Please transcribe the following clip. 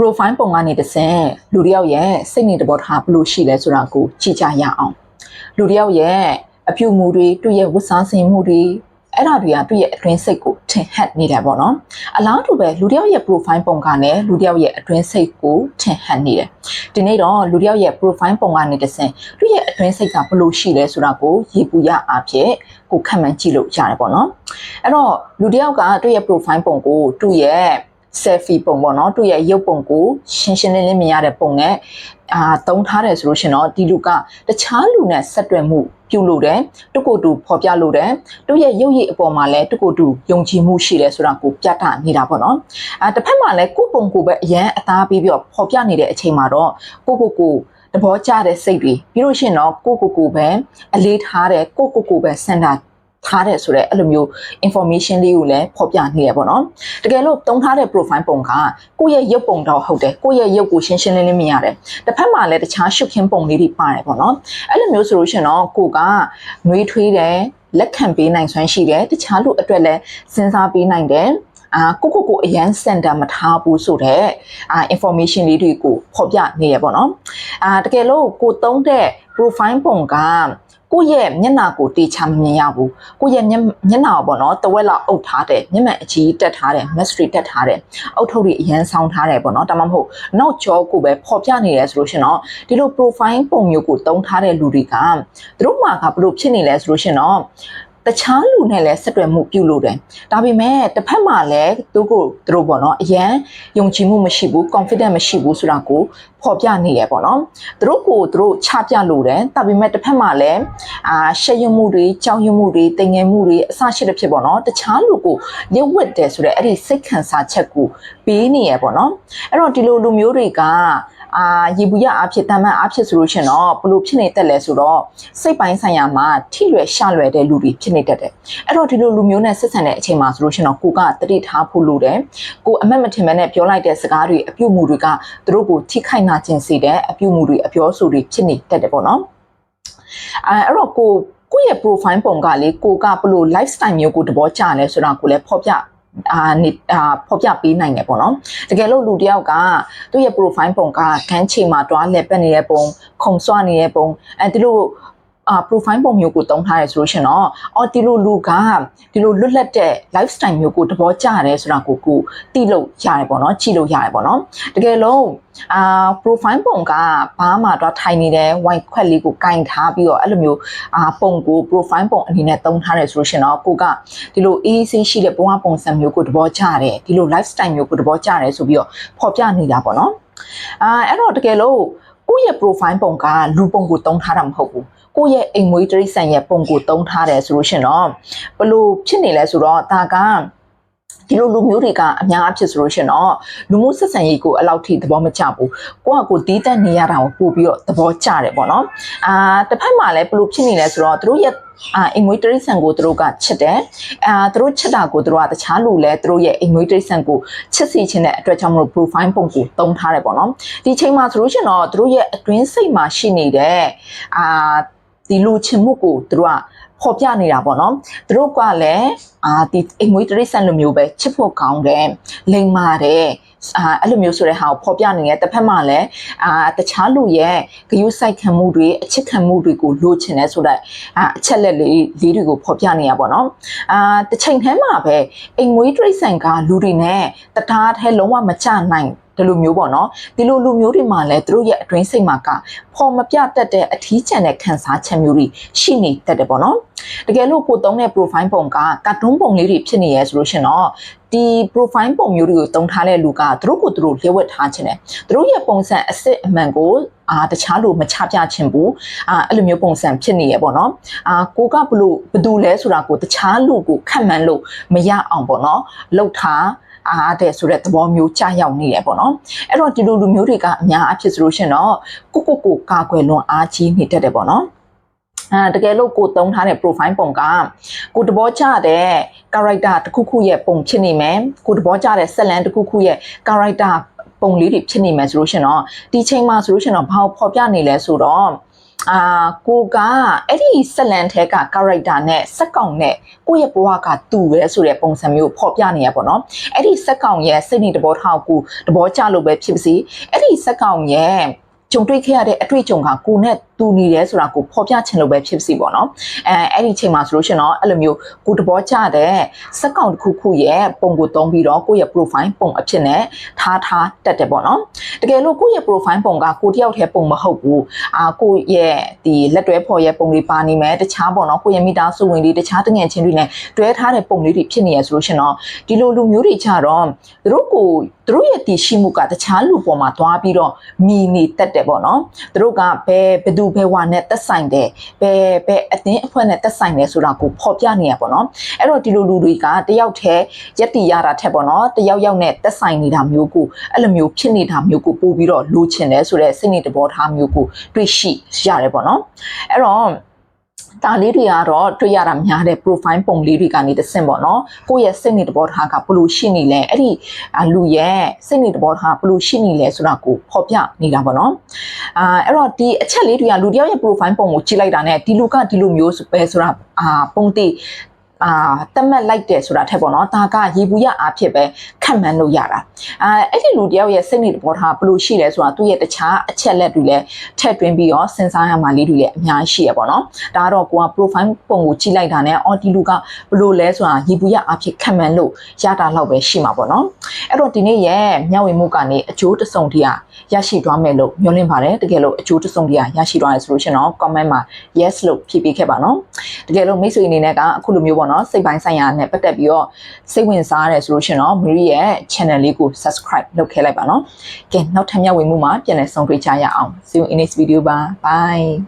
profile ပုံကနေတစ်ဆင့်လူတစ်ယောက်ရဲ့စိတ်နေတဘောထားဘယ်လိုရှိလဲဆိုတာကိုကြည့်ကြရအောင်လူတစ်ယောက်ရဲ့အပြုအမူတွေသူ့ရဲ့ဝတ်စားဆင်မှုတွေအဲ့ဒါတွေကသူ့ရဲ့အတွင်းစိတ်ကိုထင်ဟပ်နေတယ်ပေါ့နော်အလားတူပဲလူတစ်ယောက်ရဲ့ profile ပုံကလည်းလူတစ်ယောက်ရဲ့အတွင်းစိတ်ကိုထင်ဟပ်နေတယ်ဒီနေ့တော့လူတစ်ယောက်ရဲ့ profile ပုံကနေတစ်ဆင့်သူ့ရဲ့အတွင်းစိတ်ကဘယ်လိုရှိလဲဆိုတာကိုရေပူရအားဖြင့်ကိုခံမှန်းကြည့်လို့ရတယ်ပေါ့နော်အဲ့တော့လူတစ်ယောက်ကသူ့ရဲ့ profile ပုံကိုသူ့ရဲ့ selfie ပုံပေါ့နော်သူ့ရဲ့ရုပ်ပုံကိုရှင်းရှင်းလင်းလင်းမြင်ရတဲ့ပုံနဲ့အာတုံးထားတယ်ဆိုလို့ရှင်တော့ဒီလူကတခြားလူနဲ့ဆက်တွယ်မှုပြုလုပ်တယ်တုကိုတူဖော်ပြလို့တယ်သူ့ရဲ့ရုပ်ရည်အပေါ်မှာလည်းတုကိုတူယုံကြည်မှုရှိတယ်ဆိုတာကိုပြသနေတာပေါ့နော်အာတစ်ဖက်မှာလည်းကိုယ့်ပုံကိုပဲအရန်အသားပြီးပြီးတော့ဖော်ပြနေတဲ့အချိန်မှာတော့ကိုကိုကိုသဘောကျတဲ့စိတ်တွေပြီးလို့ရှိရင်တော့ကိုကိုကိုပဲအလေးထားတဲ့ကိုကိုကိုပဲစင်တာ ထားတယ်ဆိုတော့အဲ့လိုမျိုး information လေးကိုလည်းဖော်ပြနေရပေါ့နော်တကယ်လို့တုံးထားတဲ့ profile ပုံကကိုယ့်ရဲ့ရုပ်ပုံတော့ဟုတ်တယ်ကိုယ့်ရဲ့ရုပ်ကိုရှင်းရှင်းလင်းလင်းမြင်ရတယ်တစ်ဖက်မှာလည်းတခြားရှုပ်ခင်းပုံလေးတွေပါတယ်ပေါ့နော်အဲ့လိုမျိုးဆိုလို့ရှိရင်တော့ကိုကနှွေးထွေးတယ်လက်ခံပေးနိုင်စွမ်းရှိတယ်တခြားလူအတွက်လည်းစဉ်းစားပေးနိုင်တယ်အာကိုကိုကိုအရန်စင်တာမထားဘူးဆိုတော့အာ information လေးတွေကိုဖော်ပြနေရပေါ့နော်အာတကယ်လို့ကိုတုံးတဲ့ profile ပုံက ကိုယ့်ရဲ့မျက်နှာကိုတေချာမမြင်ရဘူးကိုယ့်ရဲ့မျက်မျက်နှာကိုပေါ့နော်တဝက်လောက်အုပ်ထားတယ်မျက်မှန်အကြီးတက်ထားတယ် mystery တက်ထားတယ်အုပ်ထုပ်တွေအရန်ဆောင်ထားတယ်ပေါ့နော်ဒါမှမဟုတ်နောက်ကျောကိုပဲပေါ်ပြနေရဲဆိုလို့ရှင်တော့ဒီလို profile ပုံမျိုးကိုတုံးထားတဲ့လူတွေကသူတို့မှာကဘလို့ဖြစ်နေလဲဆိုလို့ရှင်တော့ တခြားလူနဲ့လည်းဆက်တွယ်မှုပြုလုပ်တယ်။ဒါပေမဲ့တစ်ဖက်မှာလည်းသူကိုသူတို့ပေါ့နော်အရန်ယုံကြည်မှုမရှိဘူး confident မရှိဘူးဆိုတာကိုဖော်ပြနေရပေါ့နော်။သူတို့ကိုသူတို့ချပြလို့တယ်။ဒါပေမဲ့တစ်ဖက်မှာလည်းအာရှက်ရွံ့မှုတွေကြောင်ရွံ့မှုတွေတင်ငယ်မှုတွေအစရှိတဲ့ဖြစ်ပေါ့နော်။တခြားလူကိုလျှဝတ်တယ်ဆိုတဲ့အဲ့ဒီစိတ်ခံစားချက်ကိုပေးနေရပေါ့နော်။အဲ့တော့ဒီလိုလူမျိုးတွေက အာရေဘူးရအဖြစ်တမ်းမှန်အဖြစ်ဆိုလို့ရှင်တော့ဘလို့ဖြစ်နေတတ်လဲဆိုတော့စိတ်ပိုင်းဆိုင်ရာမှာထိလွယ်ရှလွယ်တဲ့လူတွေဖြစ်နေတတ်တယ်အဲ့တော့ဒီလိုလူမျိုးနဲ့ဆက်ဆံတဲ့အချိန်မှာဆိုလို့ရှင်တော့ကိုကတတိထားဖို့လိုတယ်ကိုအမတ်မထင်မဲနဲ့ပြောလိုက်တဲ့စကားတွေအပြုတ်မှုတွေကသူတို့ကိုထိခိုက်နာကျင်စေတဲ့အပြုတ်မှုတွေအပြောဆိုတွေဖြစ်နေတတ်တယ်ပေါ့နော်အဲအဲ့တော့ကိုကိုယ့်ရဲ့ profile ပုံကလေကိုကဘလို့ lifestyle မျိုးကိုသဘောကျလဲဆိုတာကိုလည်းဖော်ပြ အာနေအာဖော်ပြပေးနိုင်တယ်ပေါ့နော်တကယ်လို့လူတယောက်ကသူ့ရဲ့ profile ပုံကခန်းချိန်မှာတွားလက်ပတ်နေတဲ့ပုံခုံဆွနေတဲ့ပုံအဲဒီလို အာ profile ပုံမျိုးကိုတုံးထားရဆိုလို့ရှင်တော့အော်ဒီလိုလူကဒီလိုလွတ်လပ်တဲ့ lifestyle မျိုးကိုသဘောကျတယ်ဆိုတာကိုကိုသိလို့ရတယ်ပေါ့နော်ကြည့်လို့ရတယ်ပေါ့နော်တကယ်လို့အာ profile ပုံကဘာမှတော့ထိုင်နေတယ် white ခွက်လေးကိုကင်ထားပြီးတော့အဲ့လိုမျိုးအာပုံကို profile ပုံအနေနဲ့တုံးထားတယ်ဆိုလို့ရှင်တော့ကိုကဒီလို EC ရှိတဲ့ဘဝပုံစံမျိုးကိုသဘောကျတယ်ဒီလို lifestyle မျိုးကိုသဘောကျတယ်ဆိုပြီးတော့ဖော်ပြနေတာပေါ့နော်အာအဲ့တော့တကယ်လို့ကိုယ့်ရဲ့ profile ပုံကလူပုံကိုတုံးထားတာမဟုတ်ဘူး ကိုယ့်ရဲ့အိမ်မွေးတိရစ္ဆာန်ရဲ့ပုံကိုတုံးထားတယ်ဆိုလို့ရှင်တော့ဘလို့ဖြစ်နေလဲဆိုတော့ဒါကဒီလိုလူမျိုးတွေကအများအဖြစ်ဆိုလို့ရှင်တော့လူမှုဆက်ဆံရေးကိုအလောက်ထိသဘောမကျဘူးကိုယ့်အကိုတီးတက်နေရတာကိုပို့ပြီးတော့သဘောကျတယ်ပေါ့နော်အာတစ်ဖက်မှာလည်းဘလို့ဖြစ်နေလဲဆိုတော့သူတို့ရဲ့အာအိမ်မွေးတရိษံကိုသူတို့ကချစ်တယ်အာသူတို့ချစ်တာကိုသူတို့ကတခြားလူလဲသူတို့ရဲ့အိမ်မွေးတရိษံကိုချစ်စီခြင်းတဲ့အတွက်ကြောင့်မလို့ profile ပုံကိုတုံးထားတယ်ပေါ့နော်ဒီချိန်မှာဆိုလို့ရှင်တော့သူတို့ရဲ့အတွင်းစိတ်မှာရှိနေတဲ့အာ ဒီလူချင်မှုကိုသူတို့ကဖော်ပြနေတာပေါ့နော်သူတို့ကလည်းအာဒီအိမ်မွေးတရိษံလိုမျိုးပဲချစ်ဖို့ကောင်းတယ်လိမ်မာတယ်အာအဲ့လိုမျိုးဆိုတဲ့ဟာကိုဖော်ပြနေတယ်တစ်ဖက်မှာလည်းအာတခြားလူရဲ့ဂယုစိုက်ခံမှုတွေအချစ်ခံမှုတွေကိုလိုချင်တယ်ဆိုတော့အာအချက်လက်လေးလေးတွေကိုဖော်ပြနေရပါတော့အာတစ်ချိန်တည်းမှာပဲအိမ်မွေးတရိษံကလူတွေနဲ့တသားထဲလုံးဝမချနိုင် ဒီလိုမျိုးပေါ့နော်ဒီလိုလူမျိုးတွေမှာလည်းသူတို့ရဲ့အတွင်းစိတ်မှာကဖော်မပြတတ်တဲ့အထီးကျန်တဲ့ခံစားချက်မျိုးတွေရှိနေတတ်တယ်ပေါ့နော်တကယ်လို့ကိုသုံးတဲ့ profile ပုံကကာတွန်းပုံလေးတွေဖြစ်နေရဲဆိုလို့ရှင်တော့ဒီ profile ပုံမျိုးတွေကိုတုံထားတဲ့လူကသူတို့ကိုသူတို့လျှက်ဝက်ထားခြင်းတယ်သူတို့ရဲ့ပုံစံအစ်စ်အမှန်ကိုအာတခြားလူမချပြခြင်းဘူးအာအဲ့လိုမျိုးပုံစံဖြစ်နေရပေါ့နော်အာကိုကဘလို့ဘသူလဲဆိုတာကိုတခြားလူကိုခန့်မှန်းလို့မရအောင်ပေါ့နော်လောက်ထား အားတဲ့ဆိုတဲ့သဘောမျိုးကြာရောက်နေရပေါ့နော်အဲ့တော့ဒီလိုလူမျိုးတွေကအများအဖြစ်ဆိုလို့ရှင်တော့ကိုကိုကိုကာကွယ်လွန်အားကြီးနေတတ်တယ်ပေါ့နော်အဲတကယ်လို့ကိုတုံးထားတဲ့ profile ပုံကကိုတဘောကြတဲ့ character တစ်ခုခုရဲ့ပုံဖြစ်နေမယ်ကိုတဘောကြတဲ့ဆက်လန်တစ်ခုခုရဲ့ character ပုံလေးတွေဖြစ်နေမယ်ဆိုလို့ရှင်တော့ဒီချိန်မှာဆိုလို့ရှင်တော့ဘာကိုဖော်ပြနေလဲဆိုတော့ အာကိုကအဲ့ဒီဆက်လန်ထဲက character နဲ့စက်ကောင်နဲ့ကိုယ့်ရဲ့ဘဝကတူပဲဆိုတဲ့ပုံစံမျိုးပေါ်ပြနေရပေါ့နော်အဲ့ဒီစက်ကောင်ရဲ့စိတ်နေတဘောထောက်ကိုတဘောကြလို့ပဲဖြစ်ပါစေအဲ့ဒီစက်ကောင်ရဲ့ကြုံတွေ့ခဲ့ရတဲ့အတွေ့အကြုံကကိုနဲ့တူနေတယ်ဆိုတာကိုဖော်ပြချင်လို့ပဲဖြစ်စီပေါ့နော်အဲအဲ့ဒီအချိန်မှာဆိုလို့ရှိရင်တော့အဲ့လိုမျိုးကိုတဘောကြတဲ့စက်ကောင်တစ်ခုခုရဲ့ပုံကိုတုံးပြီးတော့ကိုယ့်ရဲ့ profile ပုံအဖြစ်နဲ့ထားထားတက်တယ်ပေါ့နော်တကယ်လို့ကိုယ့်ရဲ့ profile ပုံကကိုတယောက်တည်းပုံမဟုတ်ဘူးအာကိုယ့်ရဲ့ဒီလက်တွဲဖော်ရဲ့ပုံတွေပါနေမယ်တခြားပေါ့နော်ကိုယ့်ရဲ့မိသားစုဝင်တွေတခြားတငယ်ချင်းတွေနဲ့တွဲထားတဲ့ပုံလေးတွေဖြစ်နေရဆိုလို့ရှိရင်တော့ဒီလိုလူမျိုးတွေကြတော့သူတို့ကိုသူတို့ရဲ့တည်ရှိမှုကတခြားလူပေါ်မှာသွားပြီးတော့မြည်နေတတ်တယ်ပေါ့နော်သူတို့ကဘယ်ဘယ်သူဘယ်ဝါနဲ့သက်ဆိုင်တယ်ဘယ်ဘယ်အသင်းအဖွဲ့နဲ့သက်ဆိုင်တယ်ဆိုတာကိုဖော်ပြနေရပေါ့နော်အဲ့တော့ဒီလိုလူတွေကတယောက်တည်းရက်တီရတာထက်ပေါ့နော်တယောက်ယောက်နဲ့သက်ဆိုင်နေတာမျိုးကိုအဲ့လိုမျိုးဖြစ်နေတာမျိုးကိုပို့ပြီးတော့လိုချင်တယ်ဆိုတဲ့စိတ်နေတဘောထားမျိုးကိုတွေ့ရှိရတယ်ပေါ့နော်အဲ့တော့ ဒါလေးတွေကတော့တွေ့ရတာများတဲ့ profile ပုံလေးတွေကနေတစ်ဆင့်ပေါ့နော်ကိုယ့်ရဲ့စိတ်နေတဘောထားကဘယ်လိုရှိနေလဲအဲ့ဒီအာလူရဲ့စိတ်နေတဘောထားဘယ်လိုရှိနေလဲဆိုတာကိုဖော်ပြနေတာပေါ့နော်အာအဲ့တော့ဒီအချက်လေးတွေကလူတစ်ယောက်ရဲ့ profile ပုံကိုကြည့်လိုက်တာနဲ့ဒီလူကဒီလိုမျိုးပဲဆိုတာအာပုံတိ အာတတ်မှတ်လိုက်တယ်ဆိုတာထက်ပေါ့နော်ဒါကရေဘူးရအားဖြစ်ပဲခန့်မှန်းလို့ရတာအာအဲ့ဒီလူတယောက်ရဲ့စိတ်နေတဘောထားဘယ်လိုရှိလဲဆိုတာသူ့ရဲ့တခြားအချက်လက်တွေလည်းထည့်သွင်းပြီးတော့စဉ်းစားရမှလေးတွေလည်းအများကြီးရှိရပေါ့နော်ဒါကတော့ကိုက profile ပုံကိုကြည့်လိုက်တာနဲ့အော်ဒီလူကဘယ်လိုလဲဆိုတာရေဘူးရအားဖြစ်ခန့်မှန်းလို့ရတာလောက်ပဲရှိမှာပေါ့နော်အဲ့တော့ဒီနေ့ရဲ့မျှဝေမှုကနေအကျိုးတစုံတရာရရှိသွားမယ်လို့မျှော်လင့်ပါတယ်တကယ်လို့အကျိုးတစုံတရာရရှိသွားရဆိုလို့ရှင်တော့ comment မှာ yes လို့ဖြည့်ပေးခဲ့ပါနော်တကယ်လို့မိတ်ဆွေအနေနဲ့ကအခုလိုမျိုးပေါ့နော်စိတ်ပိုင်းဆိုင်ရာနဲ့ပတ်သက်ပြီးတော့စိတ်ဝင်စားရတယ်ဆိုလို့ရှင်တော့ Marie ရဲ့ channel လေးကို subscribe လုပ်ခဲ့လိုက်ပါနော်ကဲနောက်ထပ်မျှဝေမှုမှာပြန်လည်ဆုံတွေ့ကြရအောင် see you in next video ပါ bye